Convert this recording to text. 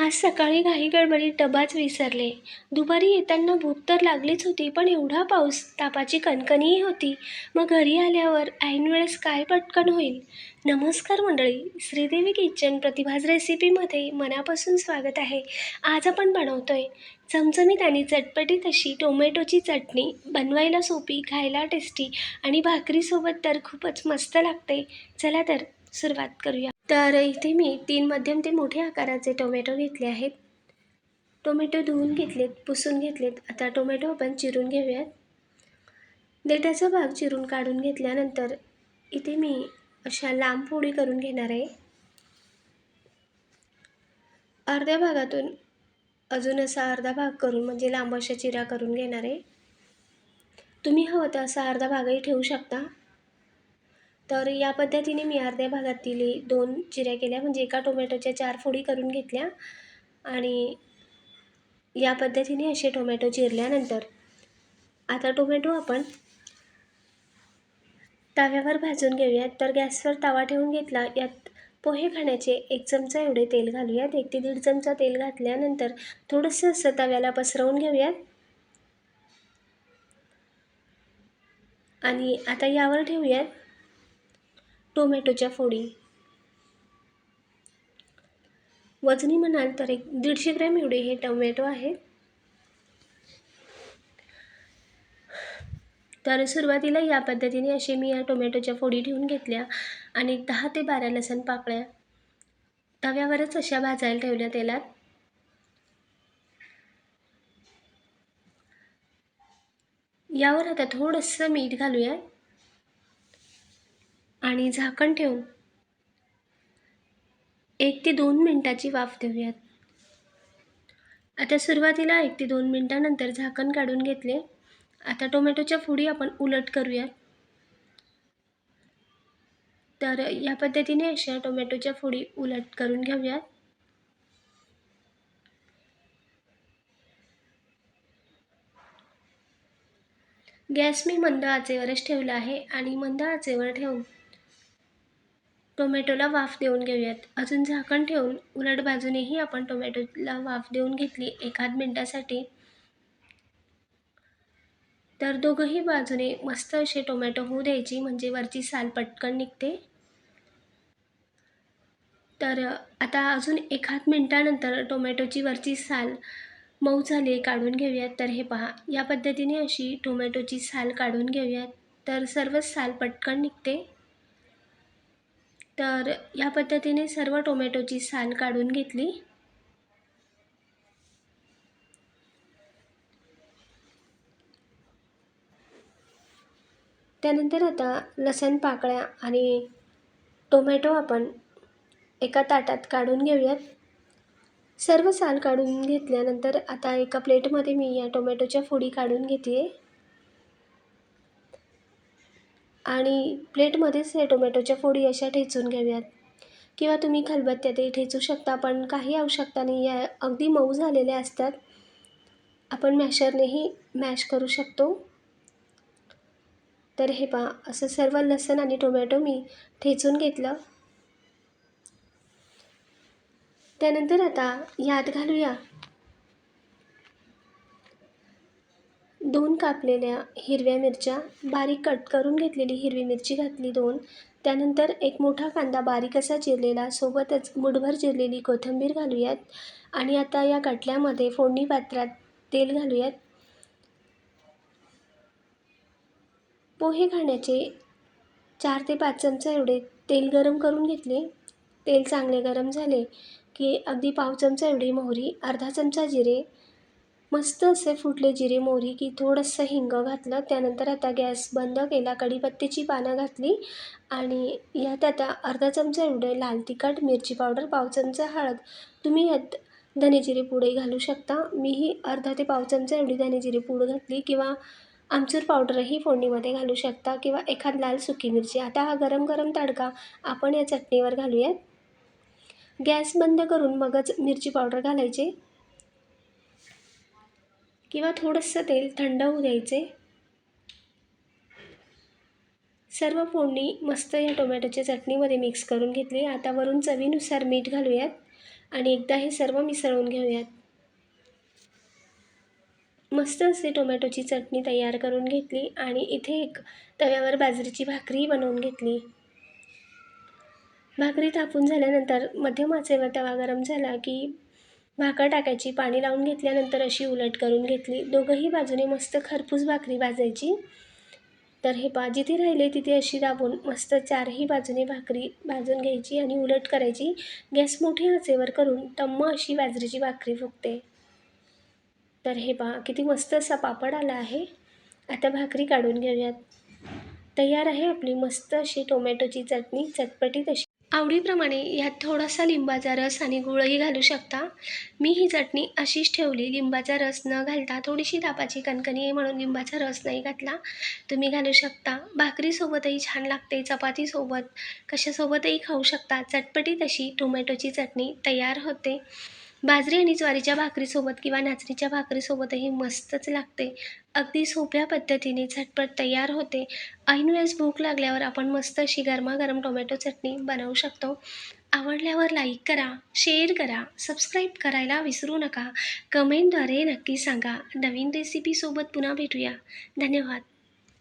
आज सकाळी घाई गडबडीत डबाच विसरले. दुपारी येताना भूक तर लागलीच होती पण एवढा पाऊस तापाची कणकणीही होती. मग घरी आल्यावर ऐन वेळेस काय पटकन होईल? नमस्कार मंडळी श्रीदेवी किचन प्रतिभाज रेसिपीमध्ये मनापासून स्वागत आहे. आज आपण बनवतोय चमचमीत आणि चटपटीत अशी टोमॅटोची चटणी. बनवायला सोपी खायला टेस्टी आणि भाकरीसोबत तर खूपच मस्त लागते. चला तर सुरुवात करूया. तर इथे मी तीन मध्यम ते मोठ्या आकाराचे टोमॅटो घेतले आहेत. टोमॅटो धुवून घेतलेत पुसून घेतलेत. आता टोमॅटो आपण चिरून घेऊयात. देठाचा भाग चिरून काढून घेतल्यानंतर इथे मी अशा लांब पोळी करून घेणार आहे. अर्ध्या भागातून अजून असा अर्धा भाग करून म्हणजे लांब अशा चिरा करून घेणार आहे. तुम्ही हवं तर असा अर्धा भागही ठेवू शकता. तर या पद्धतीने मी अर्ध्या भागातील दोन चिऱ्या केल्या. म्हणजे एका टोमॅटोच्या चार फोडी करून घेतल्या आणि या पद्धतीने असे टोमॅटो चिरल्यानंतर आता टोमॅटो आपण तव्यावर भाजून घेऊयात. तर गॅसवर तवा ठेवून घेतला. यात पोहे खाण्याचे एक चमचा एवढे तेल घालूयात. एक ते दीड चमचा तेल घातल्यानंतर थोडंसं असं तव्याला पसरवून घेऊयात. आणि आता यावर ठेवूयात. टोमॅटोच्या फोडी. वजनी म्हणाल तर एक दीडशे ग्रॅम एवढे हे टोमॅटो आहे. तर सुरुवातीला या पद्धतीने असे मी या टोमॅटोच्या फोडी ठेवून घेतल्या आणि दहा ते बारा लसण पाकळ्या तव्यावरच अशा भाजायला ठेवल्या तेलात. यावर आता थोडंसं मीठ घालूया. आणि झाकण ठेवून एक ते दोन मिनटाची वाफ देऊयात. आता सुरुवातीला एक ते दोन मिनटानंतर झाकण काढून घेतले. आता टोमॅटोच्या फुडी आपण उलट करूयात. तर या पद्धतीने अशा टोमॅटोच्या फोडी उलट करून घेऊयात. गॅस मी मंद आचेवरच ठेवला आहे आणि मंद आचेवर ठेवून टोमॅटोला वाफ देऊन घेऊयात. अजून झाकण ठेवून उलट बाजूनेही आपण टोमॅटोला वाफ देऊन घेतली एखाद मिनटासाठी. तर दोघंही बाजूने मस्त असे टोमॅटो होऊ द्यायची म्हणजे वरची साल पटकन निघते. तर आता अजून एखाद मिनटानंतर टोमॅटोची वरची साल मऊ झाली काढून घेऊयात. तर हे पहा या पद्धतीने अशी टोमॅटोची साल काढून घेऊयात. तर सर्वच साल पटकन निघते. तर या पद्धतीने सर्व टोमॅटोची साल काढून घेतली. त्यानंतर आता लसण पाकळ्या आणि टोमॅटो आपण एका ताटात काढून घेऊयात. सर्व साल काढून घेतल्यानंतर आता एका प्लेटमध्ये मी या टोमॅटोच्या फोडी काढून घेते आणि प्लेटमध्येच हे टोमॅटोच्या फोडी अशा ठेचून घेऊयात किंवा तुम्ही खलबत्त्यातही ठेचू शकता पण काही आवश्यकता नाही. या अगदी मऊ झालेल्या असतात. आपण मॅशरनेही मॅश करू शकतो. तर हे पहा असं सर्व लसण आणि टोमॅटो मी ठेचून घेतलं. त्यानंतर आता यात घालूया. दोन कापलेल्या हिरव्या मिरच्या बारीक कट करून घेतलेली हिरवी मिरची घातली दोन. त्यानंतर एक मोठा कांदा बारीक असा चिरलेला सोबतच मुठभर चिरलेली कोथिंबीर घालूयात. आणि आता या कटल्यामध्ये फोडणी पात्रात तेल घालूयात. पोहे खाण्याचे चार ते पाच चमचा एवढे तेल गरम करून घेतले. तेल चांगले गरम झाले की अगदी पाव चमचा एवढी मोहरी अर्धा चमचा जिरे मस्त असे फुटले जिरे मोहरी की थोडंसं हिंग घातलं. त्यानंतर आता गॅस बंद केला कढीपत्त्याची पानं घातली आणि यात आता अर्धा चमचा एवढे लाल तिखट मिरची पावडर पाव चमचा हळद. तुम्ही यात धनेजिरे पुडे घालू शकता. मीही अर्धा ते पाव चमचा एवढी धनेजिरे पूड घातली किंवा आमचूर पावडरही फोडणीमध्ये घालू शकता किंवा एखाद लाल सुकी मिरची. आता हा गरम गरम तडका आपण या चटणीवर घालूयात. गॅस बंद करून मगच मिरची पावडर घालायचे. किंवा थोडंसं तेल थंड होऊ द्यायचे. सर्व फोडणी मस्त या टोमॅटोच्या चटणीमध्ये मिक्स करून घेतली. आता वरून चवीनुसार मीठ घालूयात आणि एकदा हे सर्व मिसळून घेऊयात. मस्त असे टोमॅटोची चटणी तयार करून घेतली आणि इथे एक तव्यावर बाजरीची भाकरी बनवून घेतली. भाकरी तापून झाल्यानंतर मध्यम आचेवर तवा गरम झाला की भाकर टाकायची पाणी लावून घेतल्यानंतर अशी उलट करून घेतली. दोघंही बाजूने मस्त खरपूस भाकरी भाजायची. तर हे पा जिथे राहिले तिथे अशी दाबून मस्त चारही बाजूने भाकरी भाजून घ्यायची आणि उलट करायची. गॅस मोठ्या आचेवर करून टम्म अशी बाजरीची भाकरी फुगते. तर हे पा किती मस्त असा पापड आला आहे. आता भाकरी काढून घेऊयात. तयार आहे आपली मस्त अशी टोमॅटोची चटणी चटपटीत अशी. आवडीप्रमाणे ह्यात थोडासा लिंबाचा रस आणि गुळही घालू शकता. मी ही चटणी अशीच ठेवली लिंबाचा रस न घालता थोडीशी तापाची कणकणी आहे म्हणून लिंबाचा रस नाही घातला. तुम्ही घालू शकता. भाकरीसोबतही छान लागते चपातीसोबत. कशासोबतही खाऊ शकता. चटपटीत अशी टोमॅटोची चटणी तयार होते. बाजरी आणि ज्वारीच्या भाकरीसोबत किंवा नाचणीच्या भाकरीसोबतही मस्तच लागते. अगदी सोप्या पद्धतीने झटपट तयार होते. ऐन वेळेस भूक लागल्यावर आपण मस्त अशी गरमागरम टोमॅटो चटणी बनवू शकतो. आवडल्यावर लाईक करा शेअर करा सबस्क्राईब करायला विसरू नका. कमेंटद्वारे नक्की सांगा. नवीन रेसिपीसोबत पुन्हा भेटूया. धन्यवाद.